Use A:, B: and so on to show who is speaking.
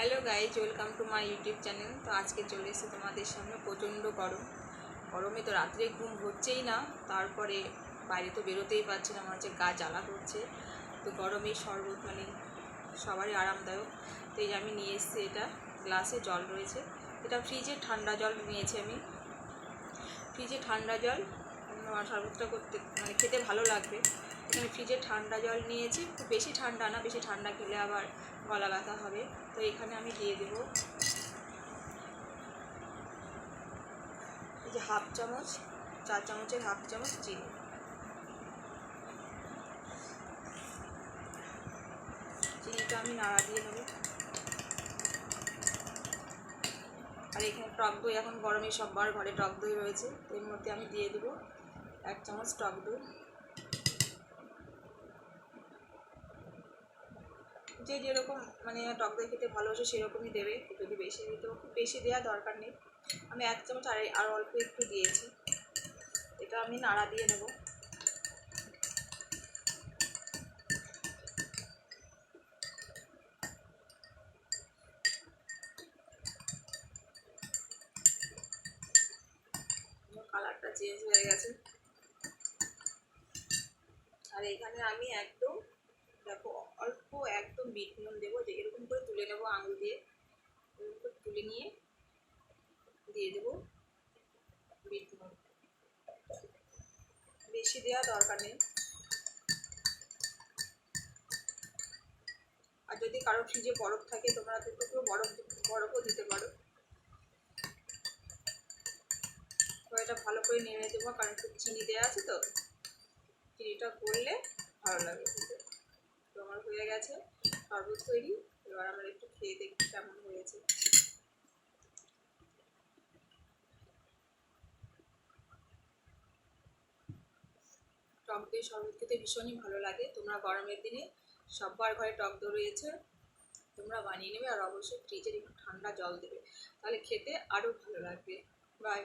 A: Hello guys, welcome to my YouTube channel. তো আজকে চলে এসে তোমাদের সামনে প্রচণ্ড গরম। গরমে তো রাত্রে ঘুম হচ্ছেই না, তারপরে বাইরে তো বেরোতেই পারছি না, আমার হচ্ছে গা জ্বালা করছে। তো গরমে শরবত মানে সবারই আরামদায়ক। তো এই আমি নিয়ে এসেছি এটা, গ্লাসে জল রয়েছে। এটা ফ্রিজে ঠান্ডা জল নিয়েছি আমি। ফ্রিজে ঠান্ডা জল শরবতটা করতে মানে খেতে ভালো লাগবে। এখানে ফ্রিজে ঠান্ডা জল নিয়েছি খুব বেশি ঠান্ডা না, বেশি ঠান্ডা খেলে আবার গলা ব্যথা হবে। তো এখানে আমি দিয়ে দেব এই যে হাফ চামচ, চার চামচের হাফ চামচ চিনি। চিনিটা আমি নাড়া দিয়ে নেব আর এখানে টক দই, এখন গরমে সবার ঘরে টক দই রয়েছে, তো এর মধ্যে আমি দিয়ে দেবো এক চামচ টক দই। যে যেরকম মানে টক দই খেতে ভালোবাসে সেরকমই দেবে, যদি বেশি দিতেও খুব বেশি দেওয়া দরকার নেই। আমি এক চামচ আর আর অল্প একটু দিয়েছি। এটা আমি নাড়া দিয়ে নেব। কালারটা চেঞ্জ হয়ে গেছে। আর এখানে আমি একদম দেখো, অল্প একদম বিট নুন দেবো যে এরকম করে তুলে নেব আঙুল দিয়ে। এরকম করে তুলে নিয়ে দিয়ে দেবো বিট নুন। বেশি দেওয়া দরকার নেই। আর যদি কারও ফ্রিজে বরফ থাকে, তোমরা তো পুরো বরফ, বরফও দিতে পারো। এটা ভালো করে নেড়ে দেবো, কারণ একটু চিনি দেওয়া আছে তো। চিনিটা করলে ভালো লাগে হয়ে গেছে শরবত তৈরি। এবার আমরা একটু খেয়ে দেখি কেমন হয়েছে। টক দই শরবত খেতে ভীষণই ভালো লাগে। তোমরা গরমের দিনে সবার ঘরে টক দই রয়েছে, তোমরা বানিয়ে নেবে আর অবশ্যই ফ্রিজের একটু ঠান্ডা জল দেবে। তাহলে খেতে আরও ভালো লাগবে। বাই